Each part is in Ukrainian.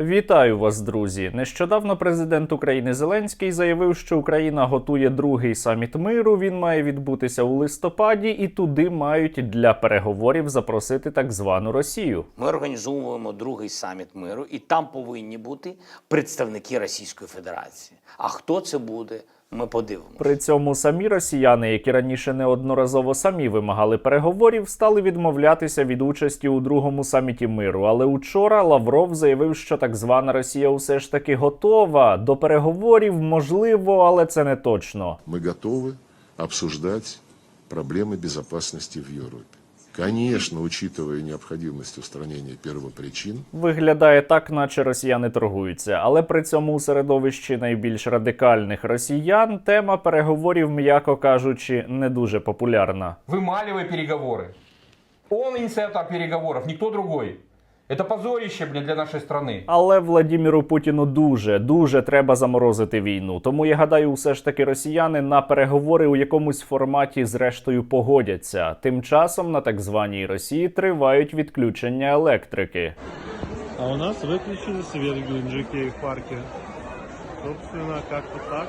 Вітаю вас, друзі! Нещодавно президент України Зеленський заявив, що Україна готує другий саміт миру. Він має відбутися у листопаді, і туди мають для переговорів запросити так звану Росію. Ми організовуємо другий саміт миру, і там повинні бути представники Російської Федерації. А хто це буде? Ми подивимося. При цьому самі росіяни, які раніше неодноразово самі вимагали переговорів, стали відмовлятися від участі у другому саміті миру. Але учора Лавров заявив, що так звана Росія усе ж таки готова до переговорів, можливо, але це не точно. мы готовы обсуждать проблемы безопасности в Европе. Конечно, учитывая необходимость устранения первопричин, Виглядає так, наче росіяни торгуються, але при цьому у середовищі найбільш радикальних росіян тема переговорів, м'яко кажучи, не дуже популярна. вымаливая переговоры. Он инициатор переговоров, никто другой. Это позорище, блин, для нашей страны. Але Владіміру Путіну дуже дуже треба заморозити війну. Тому я гадаю, все ж таки росіяни на переговори у якомусь форматі зрештою погодяться. Тим часом на так званій Росії тривають відключення електрики. А у нас выключили свет в Геленджике и в парке. Собственно, как-то так.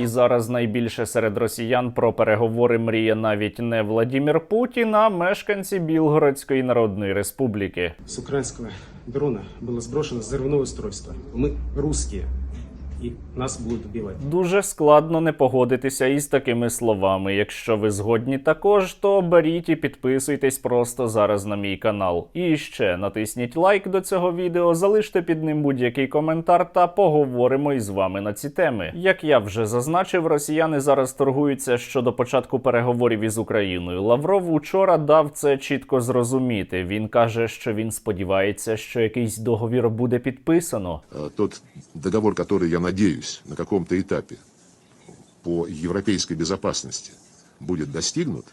І зараз найбільше серед росіян про переговори мріє навіть не Владімір Путін, а мешканці Білгородської Народної Республіки. С украинского дрона было сброшено взрывное устройство. Мы русские, и нас будут убивать. Дуже складно не погодитися із такими словами. Якщо ви згодні також, то беріть і підписуйтесь просто зараз на мій канал. І ще натисніть лайк до цього відео, залиште під ним будь-який коментар та поговоримо із вами на ці теми. Як я вже зазначив, росіяни зараз торгуються щодо початку переговорів із Україною. Лавров учора дав це чітко зрозуміти. Він каже, що він сподівається, що якийсь договір буде підписано. э, тот договор, который, я надеюсь, на каком-то этапе по европейской безопасности будет достигнут,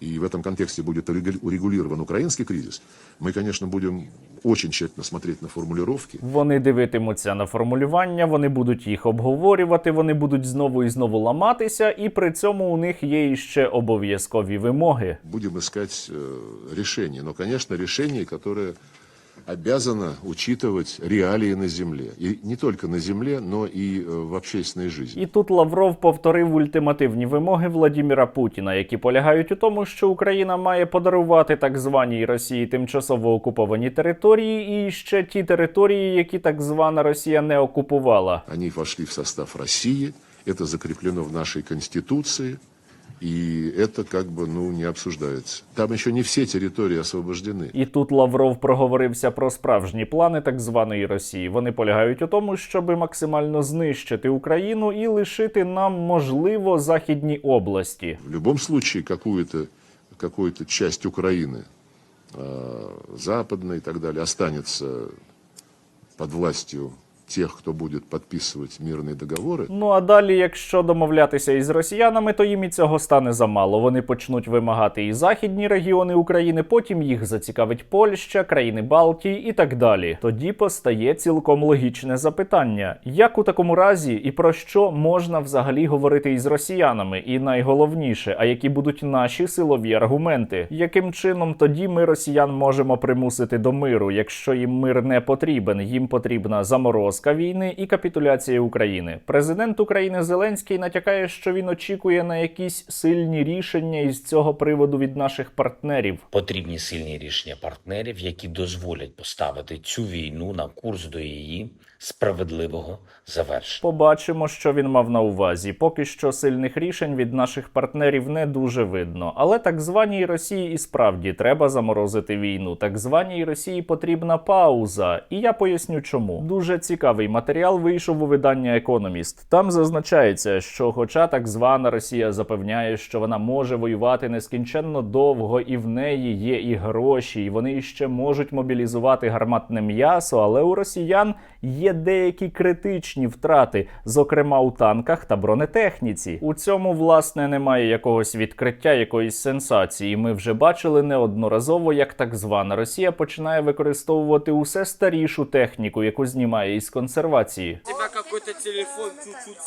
и в этом контексте будет урегу- урегулирован украинский кризис, мы, конечно, будем очень тщательно смотреть на формулировки. Вони дивитимуться на формулювання, вони будуть їх обговорювати, вони будуть знову і знову ламатися, і при цьому у них є іще обов'язкові вимоги. Будем искать э, решение. Но, конечно, решение, которое обязано учитывать реалии на земле. И не только на земле, но и э, в общественной жизни. І тут Лавров повторив ультимативні вимоги Владіміра Путіна, які полягають у тому, що Україна має подарувати так званій Росії тимчасово окуповані території, і ще ті території, які так звана Росія не окупувала. Они вошли в состав России, это закреплено в нашей Конституции, и это как бы ну, не обсуждается. Там еще не все территории освобождены. І тут Лавров проговорився про справжні плани так званої Росії. Вони полягають у тому, щоб максимально знищити Україну і лишити нам можливо західні області. В любом случае какую-то какую часть Украины, э, западной и так далее, останется под властью тех, кто будет подписывать мирные договоры. Ну а далі, якщо домовлятися із росіянами, то їм і цього стане замало. Вони почнуть вимагати і західні регіони України, потім їх зацікавить Польща, країни Балтії і так далі. Тоді постає цілком логічне запитання: як у такому разі і про що можна взагалі говорити із росіянами? І найголовніше, а які будуть наші силові аргументи? Яким чином тоді ми росіян можемо примусити до миру, якщо їм мир не потрібен? Їм потрібна заморозка війни і капітуляція України. Президент України Зеленський натякає, що він очікує на якісь сильні рішення із цього приводу від наших партнерів. Потрібні сильні рішення партнерів, які дозволять поставити цю війну на курс до її справедливого завершення. Побачимо, що він мав на увазі. Поки що сильних рішень від наших партнерів не дуже видно. Але так званій Росії і справді треба заморозити війну. Так званій Росії потрібна пауза. І я поясню, чому. Дуже цікавий матеріал вийшов у видання Економіст. Там зазначається, що, хоча так звана Росія запевняє, що вона може воювати нескінченно довго, і в неї є і гроші, і вони ще можуть мобілізувати гарматне м'ясо, але у росіян є деякі критичні втрати, зокрема у танках та бронетехніці. У цьому власне немає якогось відкриття, якоїсь сенсації. Ми вже бачили неодноразово, як так звана Росія починає використовувати усе старішу техніку, яку знімає із консервації. телефон чуть-чуть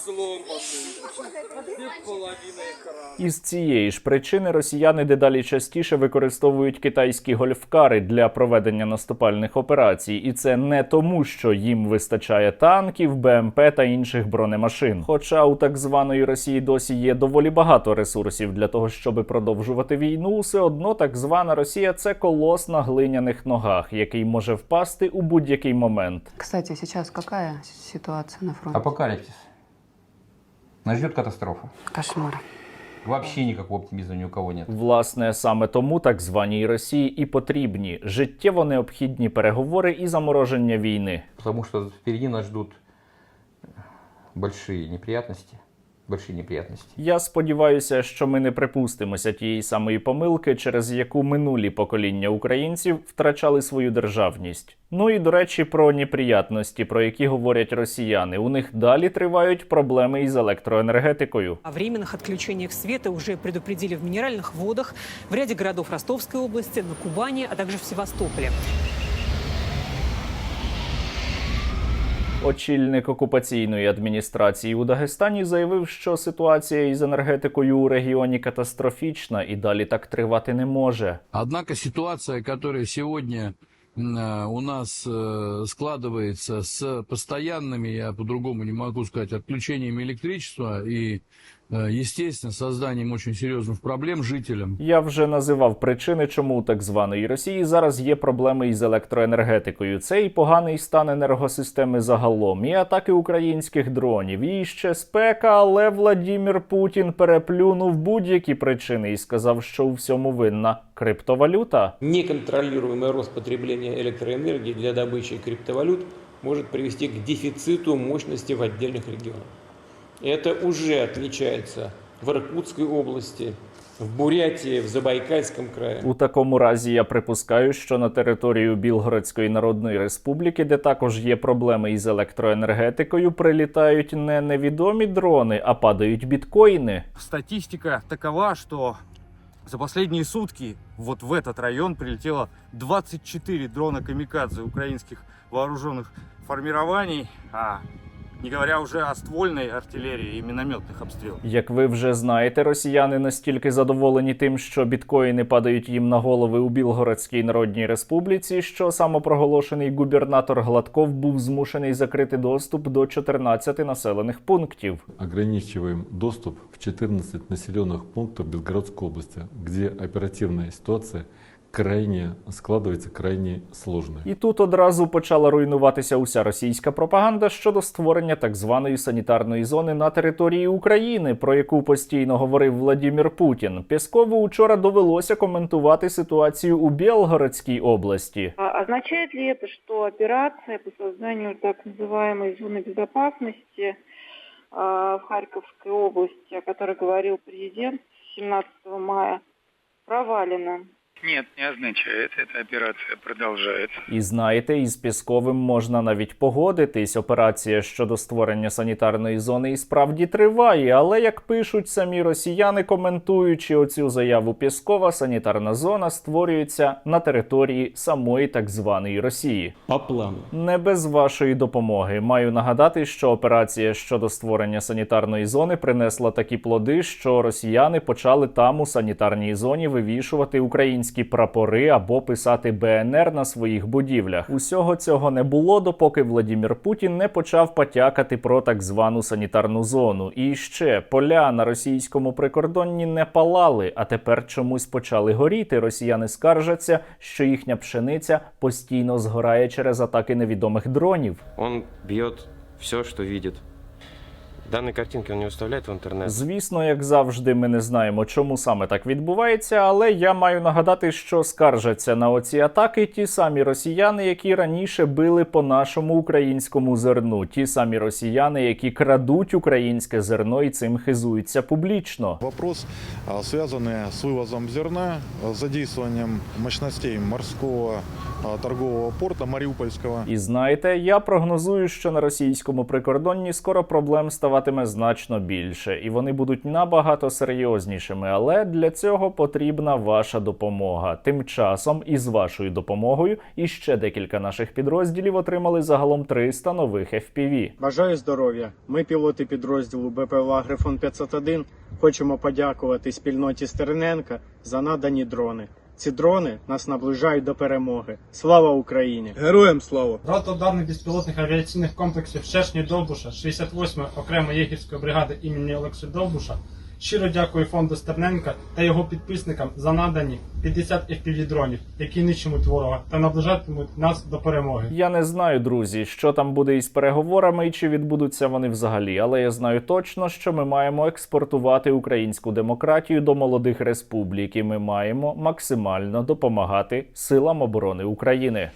экрана? Із цієї ж причини росіяни дедалі частіше використовують китайські гольфкари для проведення наступальних операцій, і це не тому, що їм вистачає танків, БМП та інших бронемашин. Хоча у так званої Росії досі є доволі багато ресурсів для того, щоб продовжувати війну, все одно так звана Росія це колос на глиняних ногах, який може впасти у будь-який момент. Кстати, сейчас какая ситуация на фронте? Апокалипсис. Нас ждет катастрофа. Кошмар. Вообще никакого оптимізму ні у кого нет. Власне, саме тому так званій Росії і потрібні життєво необхідні переговори і замороження війни. Тому що впереді нас ждуть великі неприятности. Большие неприятности. Я сподіваюся, що ми не припустимося тієї самої помилки, через яку минулі покоління українців втрачали свою державність. Ну і до речі, про неприятності, про які говорять росіяни. У них далі тривають проблеми із електроенергетикою. О временных отключениях света уже предупредили в минеральных водах, в ряде городов Ростовской области, на Кубани, а также в Севастополе. Очільник окупаційної адміністрації у Дагестані заявив, що ситуація із енергетикою у регіоні катастрофічна і далі так тривати не може. Однако ситуация, которая сегодня м, э, у нас э, складывается с постоянными, я по-другому не могу сказать, отключениями электричества и, э, естественно, созданием очень серьезных проблем жителям. Я вже називав причини, чому у так званої Росії зараз є проблеми із електроенергетикою. Це і поганий стан енергосистеми загалом, і атаки українських дронів, і ще спека. Але Владімір Путін переплюнув будь-які причини і сказав, що у всьому винна криптовалюта. Неконтролируемый рост потребления электроэнергии для добычи криптовалют может привести к дефициту мощности в отдельных регионах. Это уже отмечается в Иркутской области, в Бурятии, в Забайкальском крае. У такому разі я припускаю, що на територію Білгородської Народної Республіки, де також є проблеми із електроенергетикою, прилітають не невідомі дрони, а падають біткоїни. Статистика такова, что за последние сутки вот в этот район прилетело 24 дрона камикадзе украинских вооруженных формирований, а не говоря уже о ствольной артиллерии и минометных обстрелах. Як ви вже знаєте, росіяни настільки задоволені тим, що біткоїни падають їм на голови у Білгородській Народній Республіці, що самопроголошений губернатор Гладков був змушений закрити доступ до 14 населених пунктів. Ограничиваем доступ в 14 населенных пунктов Белгородской области, где оперативная ситуация крайне складывается крайне сложной. І тут одразу почала руйнуватися уся російська пропаганда щодо створення так званої санітарної зони на території України, про яку постійно говорив Владімір Путін. Пєскову учора довелося коментувати ситуацію у Білгородській області. А Означает ли это, что операция по созданию так называемой зоны безопасности а, в Харьковской области, о которой говорил президент 17 мая, провалена? Нет, не означает. Эта операция продолжается. І знаєте, із Пісковим можна навіть погодитись. Операція щодо створення санітарної зони і справді триває. Але як пишуть самі росіяни, коментуючи оцю заяву Піскова, санітарна зона створюється на території самої так званої Росії. По плану. Не без вашої допомоги. Маю нагадати, що операція щодо створення санітарної зони принесла такі плоди, що росіяни почали там у санітарній зоні вивішувати українські прапори або писати БНР на своїх будівлях. Усього цього не було, допоки Владімір Путін не почав потякати про так звану санітарну зону. І ще поля на російському прикордонні не палали, а тепер чомусь почали горіти. Росіяни скаржаться, що їхня пшениця постійно згорає через атаки невідомих дронів. Он бьет все, что видит. Данные картинки он не выставляет в интернет. Звісно, як завжди, ми не знаємо, чому саме так відбувається, але я маю нагадати, що скаржаться на оці атаки ті самі росіяни, які раніше били по нашому українському зерну, ті самі росіяни, які крадуть українське зерно і цим хизуються публічно. Вопрос, связанный с вывозом зерна, с задействованием мощностей морского торгового порта Мариупольского. І знаєте, я прогнозую, що на російському прикордонні скоро проблем ставатиме значно більше, і вони будуть набагато серйознішими. Але для цього потрібна ваша допомога. Тим часом, із вашою допомогою, іще декілька наших підрозділів отримали загалом 300 нових FPV. Бажаю здоров'я. Ми, пілоти підрозділу БПЛА Грифон 501, хочемо подякувати спільноті Стерненка за надані дрони. Ці дрони нас наближають до перемоги. Слава Україні! Героям слава! Рота ударних безпілотних авіаційних комплексів Шершні Довбуша, 68-ї окремої єгерської бригади імені Олекси Довбуша. Щиро дякую фонду Стерненка та його підписникам за надані 50 FPV дронів, які нищимуть ворога та наближатимуть нас до перемоги. Я не знаю, друзі, що там буде із переговорами і чи відбудуться вони взагалі, але я знаю точно, що ми маємо експортувати українську демократію до молодих республік, і ми маємо максимально допомагати силам оборони України.